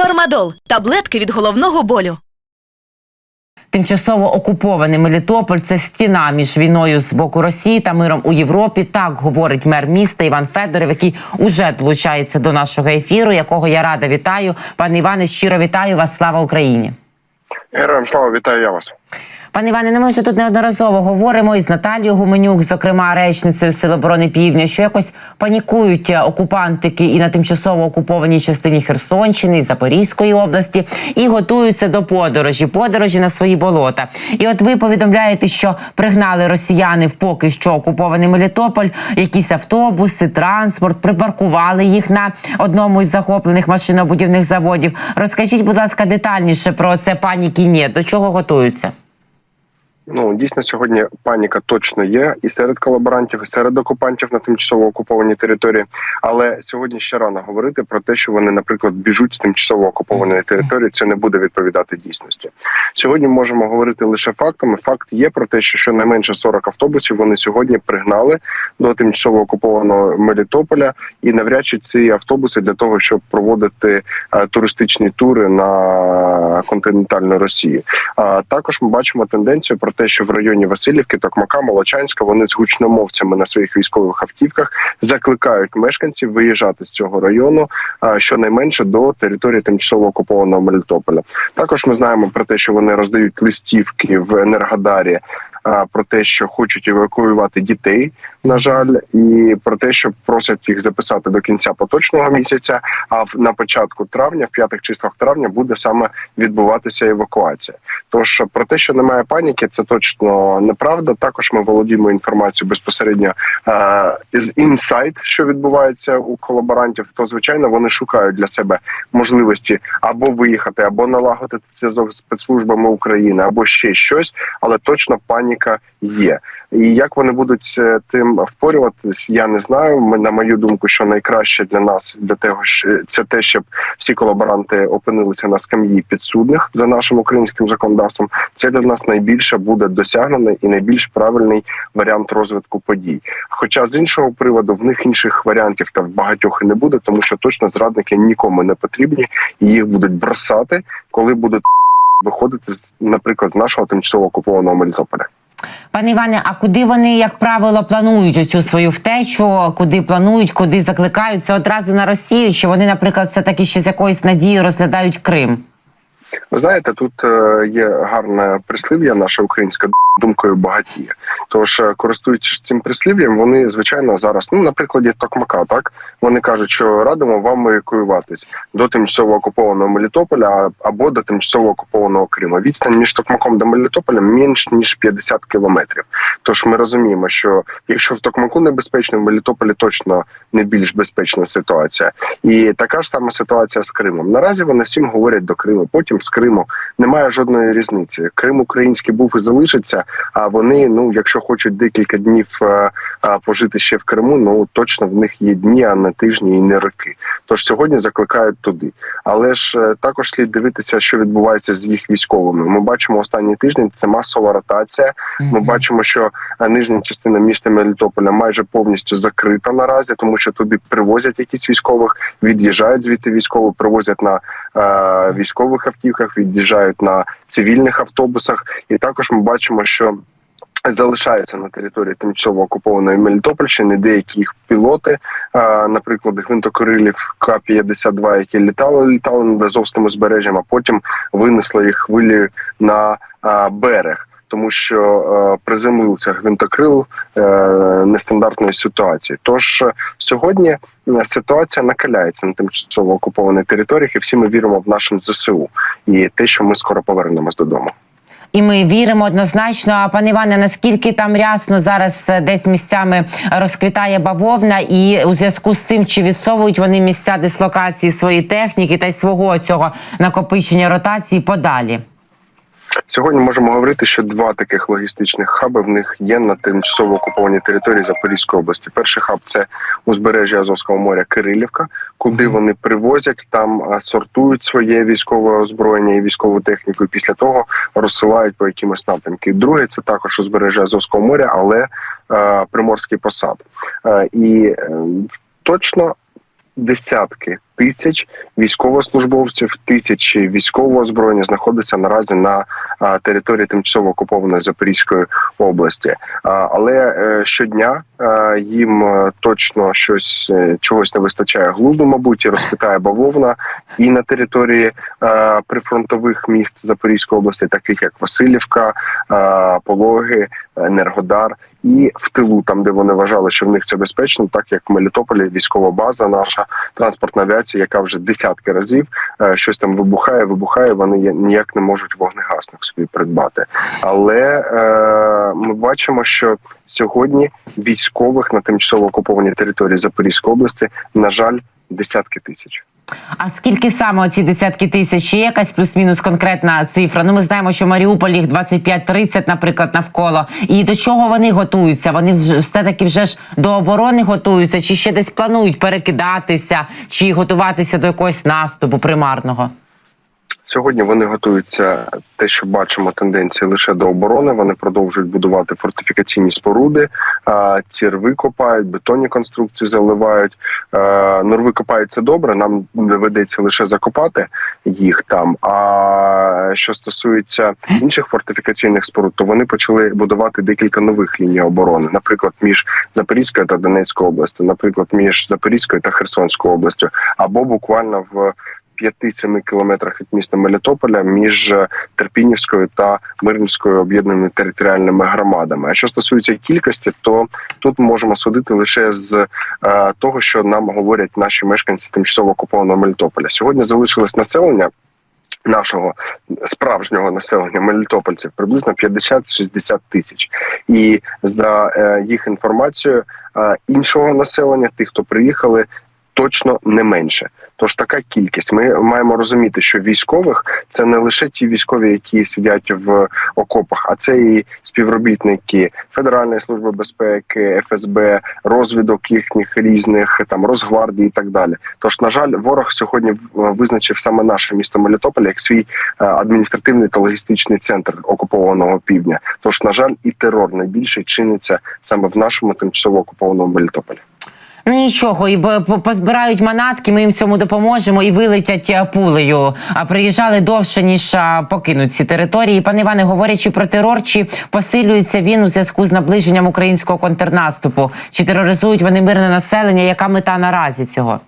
Фармадол таблетки від головного болю. Тимчасово окупований Мелітополь це стіна між війною з боку Росії та миром у Європі. Так говорить мер міста Іван Федоров, який уже долучається до нашого ефіру, якого я рада вітаю. Пане Іване, щиро вітаю вас. Слава Україні! Героям слава, вітаю я вас. Пане Іване, ну ми вже тут неодноразово говоримо із Наталією Гуменюк, зокрема речницею Сил оборони Півдня, що якось панікують е, окупантики і на тимчасово окупованій частині Херсонщини і Запорізької області, і готуються до подорожі, подорожі на свої болота. І от ви повідомляєте, що пригнали росіяни в поки що окупований Мелітополь, якісь автобуси, транспорт, припаркували їх на одному із захоплених машинобудівних заводів. Розкажіть, будь ласка, детальніше про це паніки. Ні, до чого готуються? Ну дійсно сьогодні паніка точно є і серед колаборантів, і серед окупантів на тимчасово окупованій території. Але сьогодні ще рано говорити про те, що вони, наприклад, біжуть з тимчасово окупованої території. Це не буде відповідати дійсності. Сьогодні можемо говорити лише фактами. Факт є про те, що щонайменше 40 автобусів вони сьогодні пригнали до тимчасово окупованого Мелітополя, і навряд чи ці автобуси для того, щоб проводити е, туристичні тури на континентальну Росію. А також ми бачимо тенденцію про те, що в районі Васильівки, Токмака, Молочанська вони з гучномовцями на своїх військових автівках закликають мешканців виїжджати з цього району щонайменше до території тимчасово окупованого Мелітополя. Також ми знаємо про те, що вони роздають листівки в Енергодарі. Про те, що хочуть евакуювати дітей, на жаль, і про те, що просять їх записати до кінця поточного місяця. А на початку травня, в п'ятих числах травня, буде саме відбуватися евакуація. Тож про те, що немає паніки, це точно неправда. Також ми володіємо інформацією безпосередньо з інсайт, що відбувається у колаборантів. То звичайно вони шукають для себе можливості або виїхати, або налагодити зв'язок з спецслужбами України, або ще щось, але точно паніка є. І як вони будуть з тим впорюватись, я не знаю. На мою думку, що найкраще для нас для того, що це те, щоб всі колаборанти опинилися на скам'ї підсудних за нашим українським законодавством. Це для нас найбільше буде досягнений і найбільш правильний варіант розвитку подій. Хоча з іншого приводу в них інших варіантів та в багатьох і не буде, тому що точно зрадники нікому не потрібні, і їх будуть бросати, коли будуть виходити наприклад з нашого тимчасово окупованого Мелітополя. Пане Іване, а куди вони, як правило, планують оцю свою втечу? Куди планують, куди закликають? Це одразу на Росію? Чи вони, наприклад, все таки ще з якоюсь надією розглядають Крим? Ви знаєте, тут е, є гарне прислів'я, наша українська думкою багатіє. Тож, е, користуючись цим прислів'ям, вони звичайно зараз, ну на прикладі Токмака, так вони кажуть, що радимо вам евакуюватись до тимчасово окупованого Мелітополя або до тимчасово окупованого Криму. Відстань між Токмаком та Мелітополем менш ніж 50 кілометрів. Тож ми розуміємо, що якщо в Токмаку небезпечно, в Мелітополі точно не більш безпечна ситуація. І така ж сама ситуація з Кримом. Наразі вони всім говорять до Криму, потім з Криму. Немає жодної різниці. Крим український був і залишиться. А вони, ну якщо хочуть декілька днів е, е, пожити ще в Криму, ну точно в них є дні, а не тижні і не роки. Тож сьогодні закликають туди. Але ж е, також слід дивитися, що відбувається з їх військовими. Ми бачимо останні тижні. Це масова ротація. Ми бачимо, що нижня частина міста Мелітополя майже повністю закрита наразі, тому що туди привозять якісь військових, від'їжджають звідти військових, привозять на е, військових автівках, від'їжджають на цивільних автобусах. І також ми бачимо, що Залишаються на території тимчасово окупованої Мелітопольщини деякі їх пілоти, наприклад, гвинтокрилів К-52, які літали, літали над Азовським узбережжям, а потім винесли їх хвилі на берег. Тому що е, приземлився гвинтокрил е, нестандартної ситуації. Тож е, сьогодні ситуація накаляється на тимчасово окупованих територіях, і всі ми віримо в нашим ЗСУ і те, що ми скоро повернемось додому. І ми віримо однозначно. А пане Іване, наскільки там рясно зараз десь місцями розквітає бавовна, і у зв'язку з цим чи відсовують вони місця дислокації своєї техніки та й свого цього накопичення ротації подалі? Сьогодні можемо говорити, що два таких логістичних хаби в них є на тимчасово окупованій території Запорізької області. Перший хаб це узбережжя Азовського моря Кирилівка, куди вони привозять там, сортують своє військове озброєння і військову техніку. і Після того розсилають по якимось напрямки. Друге це також узбережжя Азовського моря, але е, приморський посад. Е, і е, точно десятки тисяч військовослужбовців, тисячі військового озброєння знаходяться наразі на території тимчасово окупованої Запорізької області. Але е, щодня їм е, точно щось е, чогось не вистачає глузду, мабуть, і розпитає бавовна і на території прифронтових міст Запорізької області, таких як Васильівка, Пологи, Енергодар. І в тилу, там де вони вважали, що в них це безпечно, так як в Мелітополі, військова база, наша транспортна авіація, яка вже десятки разів е, щось там вибухає, вибухає. Вони ніяк не можуть вогнегасник собі придбати. Але е, ми бачимо, що сьогодні військових на тимчасово окупованій території Запорізької області, на жаль, десятки тисяч. А скільки саме ці десятки тисяч? Чи є якась плюс-мінус конкретна цифра? Ну ми знаємо, що Маріуполь їх 25-30, наприклад, навколо. І до чого вони готуються? Вони все таки вже ж до оборони готуються, чи ще десь планують перекидатися, чи готуватися до якогось наступу примарного? Сьогодні вони готуються те, що бачимо тенденції лише до оборони. Вони продовжують будувати фортифікаційні споруди, ці рви копають, бетонні конструкції заливають. Е, Ну, рви копають добре. Нам доведеться лише закопати їх там. А що стосується інших фортифікаційних споруд, то вони почали будувати декілька нових ліній оборони, наприклад, між Запорізькою та Донецькою областю, наприклад, між Запорізькою та Херсонською областю, або буквально в 5-7 кілометрах від міста Мелітополя між е, Терпінівською та Мирнівською об'єднаними територіальними громадами. А що стосується кількості, то тут можемо судити лише з е, того, що нам говорять наші мешканці тимчасово окупованого Мелітополя. Сьогодні залишилось населення. Нашого справжнього населення мелітопольців приблизно 50-60 тисяч, і за е, їх інформацією іншого населення, тих, хто приїхали, точно не менше. Тож така кількість. Ми маємо розуміти, що військових це не лише ті військові, які сидять в окопах, а це і співробітники Федеральної служби безпеки, ФСБ, розвідок їхніх різних там Росгвардії і так далі. Тож, на жаль, ворог сьогодні визначив саме наше місто Мелітополь як свій е, адміністративний та логістичний центр окупованого півдня. Тож, на жаль, і терор найбільший чиниться саме в нашому тимчасово окупованому Мелітополі. Ну нічого, і позбирають манатки, ми їм цьому допоможемо і вилетять е, пулею. А приїжджали довше ніж покинуть ці території. Пане Іване, говорячи про терор, чи посилюється він у зв'язку з наближенням українського контрнаступу? Чи тероризують вони мирне населення? Яка мета наразі цього?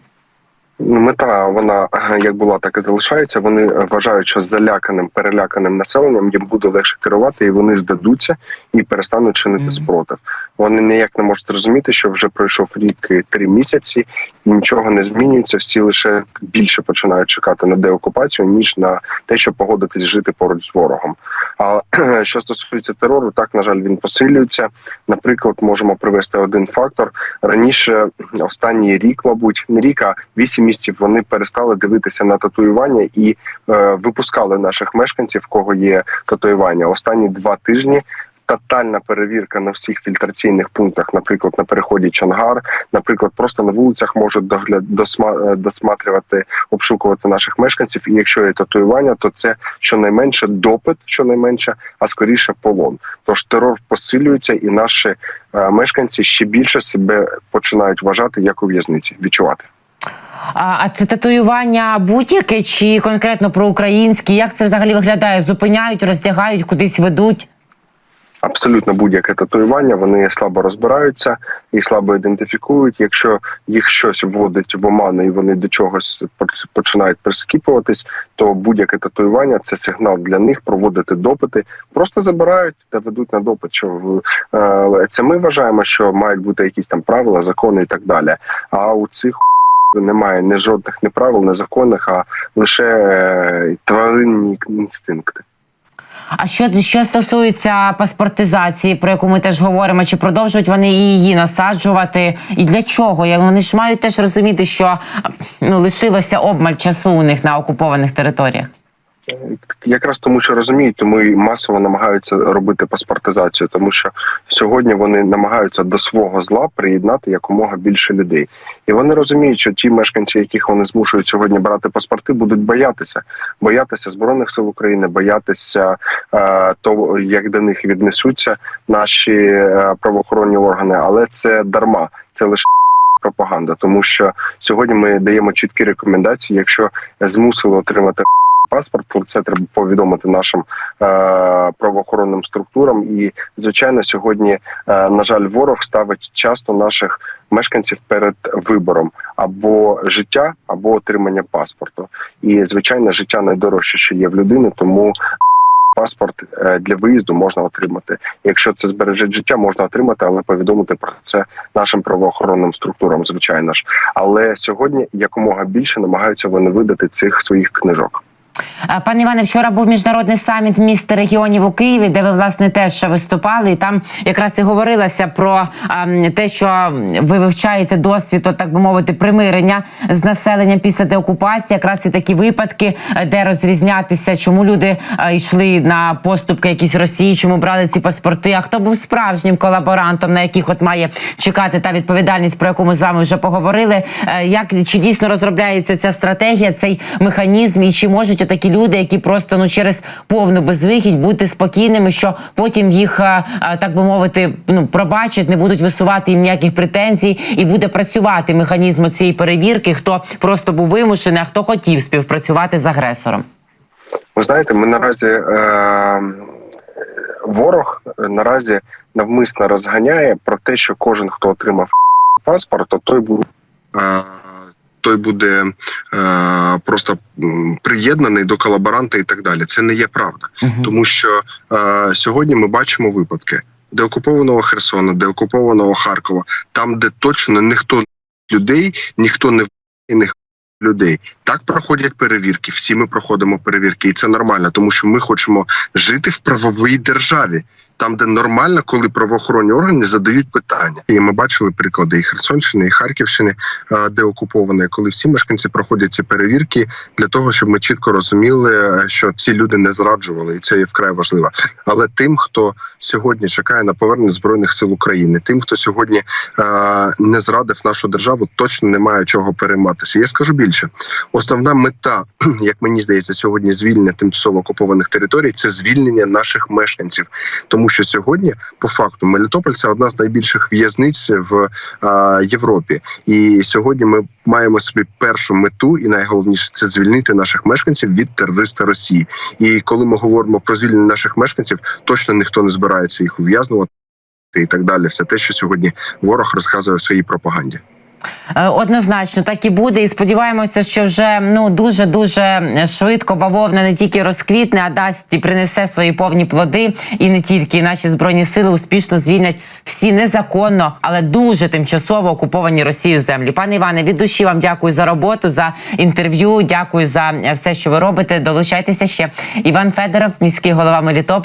Ну, Мета вона як була, так і залишається. Вони вважають, що заляканим, переляканим населенням їм буде легше керувати, і вони здадуться і перестануть чинити спротив. Вони ніяк не можуть розуміти, що вже пройшов рік і три місяці, і нічого не змінюється. Всі лише більше починають чекати на деокупацію ніж на те, щоб погодитись жити поруч з ворогом. А що стосується терору, так на жаль, він посилюється. Наприклад, можемо привести один фактор раніше, останній рік, мабуть, не рік, а вісім місяців вони перестали дивитися на татуювання і е, випускали наших мешканців, кого є татуювання. Останні два тижні. Тотальна перевірка на всіх фільтраційних пунктах, наприклад, на переході Чонгар, наприклад, просто на вулицях можуть догляд е, досматрювати, обшукувати наших мешканців. І якщо є татуювання, то це щонайменше допит, щонайменше, а скоріше полон. Тож терор посилюється, і наші е, мешканці ще більше себе починають вважати як у в'язниці, відчувати. А, а це татуювання будь-яке чи конкретно про українські? Як це взагалі виглядає? Зупиняють, роздягають, кудись ведуть? абсолютно будь-яке татуювання. Вони слабо розбираються і слабо ідентифікують. Якщо їх щось вводить в оману і вони до чогось поч- починають прискіпуватись, то будь-яке татуювання це сигнал для них проводити допити. Просто забирають та ведуть на допит. Що е, це ми вважаємо, що мають бути якісь там правила, закони і так далі. А у цих немає ні жодних ні правил, ні законних, а лише е, тваринні інстинкти. А що, що стосується паспортизації, про яку ми теж говоримо, чи продовжують вони її насаджувати? І для чого? Як Вони ж мають теж розуміти, що ну лишилося обмаль часу у них на окупованих територіях. Якраз тому, що розуміють, і масово намагаються робити паспортизацію, тому що сьогодні вони намагаються до свого зла приєднати якомога більше людей, і вони розуміють, що ті мешканці, яких вони змушують сьогодні брати паспорти, будуть боятися, боятися збройних сил України, боятися е, того, як до них віднесуться наші е, правоохоронні органи, але це дарма, це лише пропаганда, тому що сьогодні ми даємо чіткі рекомендації. Якщо змусили отримати паспорт, то це треба повідомити нашим е, правоохоронним структурам. І звичайно, сьогодні, е, на жаль, ворог ставить часто наших мешканців перед вибором або життя, або отримання паспорту. І звичайно, життя найдорожче, що є в людини, тому. Паспорт е, для виїзду можна отримати. Якщо це збереже життя, можна отримати, але повідомити про це нашим правоохоронним структурам, звичайно ж. Але сьогодні якомога більше намагаються вони видати цих своїх книжок. Пане Іване, вчора був міжнародний саміт міст регіонів у Києві, де ви власне теж виступали, і там якраз і говорилося про те, що ви вивчаєте досвід, от, так би мовити, примирення з населенням після деокупації. Якраз і такі випадки, е, де розрізнятися, чому люди е, йшли на поступки якісь Росії, чому брали ці паспорти. А хто був справжнім колаборантом, на яких от має чекати та відповідальність, про яку ми з вами вже поговорили. Е, Як чи дійсно розробляється ця стратегія, цей механізм, і чи можуть такі люди, які просто ну через повну безвихідь бути спокійними, що потім їх е, е, так би мовити, ну пробачать, не будуть висувати їм ніяких претензій, і буде працювати механізм цієї перевірки, хто просто був вимушений, а хто хотів співпрацювати з агресором. Ви знаєте, ми наразі е, ворог е, наразі навмисно розганяє про те, що кожен, хто отримав паспорт, то той був. Той буде е, просто приєднаний до колаборанта і так далі. Це не є правда, тому що е, сьогодні ми бачимо випадки деокупованого Херсона, деокупованого Харкова, там, де точно ніхто людей, ніхто не вбиває, не людей. Так проходять перевірки. Всі ми проходимо перевірки, і це нормально, тому що ми хочемо жити в правовій державі. Там, де нормально, коли правоохоронні органи задають питання, і ми бачили приклади і Херсонщини, і Харківщини, е, де окуповане, коли всі мешканці проходять ці перевірки для того, щоб ми чітко розуміли, е, що ці люди не зраджували, і це є вкрай важливо. Але тим, хто сьогодні чекає на повернення збройних сил України, тим, хто сьогодні е, не зрадив нашу державу, точно немає чого перейматися. Я скажу більше, основна мета, як мені здається, сьогодні звільнення тимчасово окупованих територій це звільнення наших мешканців, тому що сьогодні, по факту, Мелітополь це одна з найбільших в'язниць в е, Європі, і сьогодні ми маємо собі першу мету, і найголовніше це звільнити наших мешканців від терориста Росії. І коли ми говоримо про звільнення наших мешканців, точно ніхто не збирається їх ув'язнувати і так далі. Все те, що сьогодні ворог розказує в своїй пропаганді. Е, Однозначно, так і буде. І сподіваємося, що вже ну дуже дуже швидко бавовна не тільки розквітне, а дасть і принесе свої повні плоди. І не тільки наші збройні сили успішно звільнять всі незаконно, але дуже тимчасово окуповані Росією землі. Пане Іване, від душі вам дякую за роботу, за інтерв'ю. Дякую за все, що ви робите. Долучайтеся ще. Іван Федоров, міський голова Мелітополя.